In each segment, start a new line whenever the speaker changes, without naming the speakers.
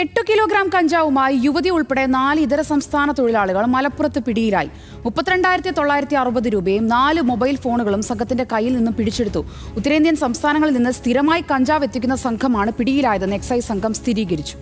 എട്ട് കിലോഗ്രാം കഞ്ചാവുമായി യുവതി ഉൾപ്പെടെ നാല് ഇതര സംസ്ഥാന തൊഴിലാളികൾ മലപ്പുറത്ത് പിടിയിലായി. മുപ്പത്തിരണ്ടായിരത്തി തൊള്ളായിരത്തി അറുപത് രൂപയും നാല് മൊബൈൽ ഫോണുകളും സംഘത്തിന്റെ കയ്യിൽ നിന്നും പിടിച്ചെടുത്തു. ഉത്തരേന്ത്യൻ സംസ്ഥാനങ്ങളിൽ നിന്ന് സ്ഥിരമായി കഞ്ചാവ് എത്തിക്കുന്ന സംഘമാണ് പിടിയിലായതെന്ന് എക്സൈസ് സംഘം സ്ഥിരീകരിച്ചു.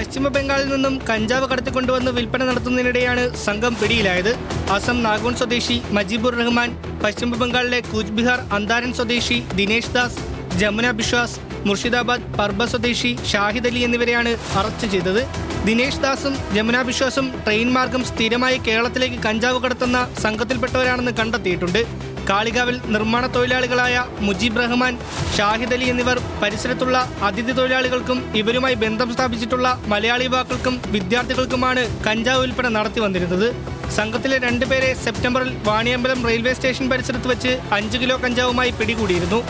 പശ്ചിമ ബംഗാളിൽ നിന്നും കഞ്ചാവ് കടത്തിക്കൊണ്ടുവന്ന് വിൽപ്പന നടത്തുന്നതിനിടെയാണ് സംഘം പിടിയിലായത്. അസം നാഗോൺ സ്വദേശി മജീബുർ റഹ്മാൻ പശ്ചിമ ബംഗാളിലെ കൂച്ച് ബിഹാർ അന്താരൻ സ്വദേശി ദിനേശ് ദാസ് ജമുന ബിശ്വാസ് മുർഷിദാബാദ് പർബ സ്വദേശി ഷാഹിദ് അലി എന്നിവരെയാണ് അറസ്റ്റ് ചെയ്തത്. ദിനേശ് ദാസും ജമുന ബിശ്വാസും ട്രെയിൻ മാർഗം സ്ഥിരമായി കേരളത്തിലേക്ക് കഞ്ചാവ് കടത്തുന്ന സംഘത്തിൽപ്പെട്ടവരാണെന്ന് കണ്ടെത്തിയിട്ടുണ്ട്. കാളികാവിൽ നിർമ്മാണ തൊഴിലാളികളായ മുജീബ് റഹ്മാൻ ഷാഹിദ് അലി എന്നിവർ പരിസരത്തുള്ള അതിഥി തൊഴിലാളികൾക്കും ഇവരുമായി ബന്ധം സ്ഥാപിച്ചിട്ടുള്ള മലയാളി യുവാക്കൾക്കും വിദ്യാർത്ഥികൾക്കുമാണ് കഞ്ചാവ് വിൽപ്പന നടത്തി വന്നിരുന്നത്. സംഘത്തിലെ രണ്ടുപേരെ സെപ്റ്റംബറിൽ വാണിയമ്പലം റെയിൽവേ സ്റ്റേഷൻ പരിസരത്ത് വെച്ച് അഞ്ച് കിലോ കഞ്ചാവുമായി പിടികൂടിയിരുന്നു.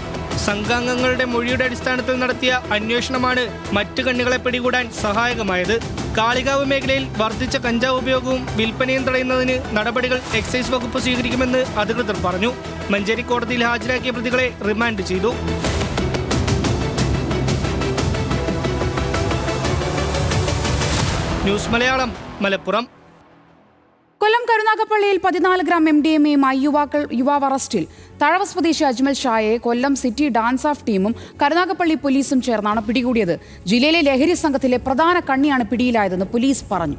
സംഘാംഗങ്ങളുടെ മൊഴിയുടെ അടിസ്ഥാനത്തിൽ നടത്തിയ അന്വേഷണമാണ് മറ്റു കണ്ണികളെ പിടികൂടാൻ സഹായകമായത്. കാളികാവ് മേഖലയിൽ വർദ്ധിച്ച കഞ്ചാവ് ഉപയോഗവും വിൽപ്പനയും തടയുന്നതിന് നടപടികൾ എക്സൈസ് വകുപ്പ് സ്വീകരിക്കുമെന്ന് അധികൃതർ പറഞ്ഞു. മഞ്ചേരി കോടതിയിൽ ഹാജരാക്കിയ പ്രതികളെ റിമാൻഡ് ചെയ്തു. ന്യൂസ് മലയാളം മലപ്പുറം.
കൊല്ലം കരുനാഗപ്പള്ളിയിൽ പതിനാല് ഗ്രാം എം ഡി എം എയുമായി യുവാക്കൾ യുവാവ് അറസ്റ്റിൽ. തഴവ സ്വദേശി അജ്മൽ ഷായെ കൊല്ലം സിറ്റി ഡാൻസ് ഓഫ് ടീമും കരുനാഗപ്പള്ളി പോലീസും ചേർന്നാണ് പിടികൂടിയത്. ജില്ലയിലെ ലഹരി സംഘത്തിലെ പ്രധാന കണ്ണിയാണ് പിടിയിലായതെന്ന് പോലീസ് പറഞ്ഞു.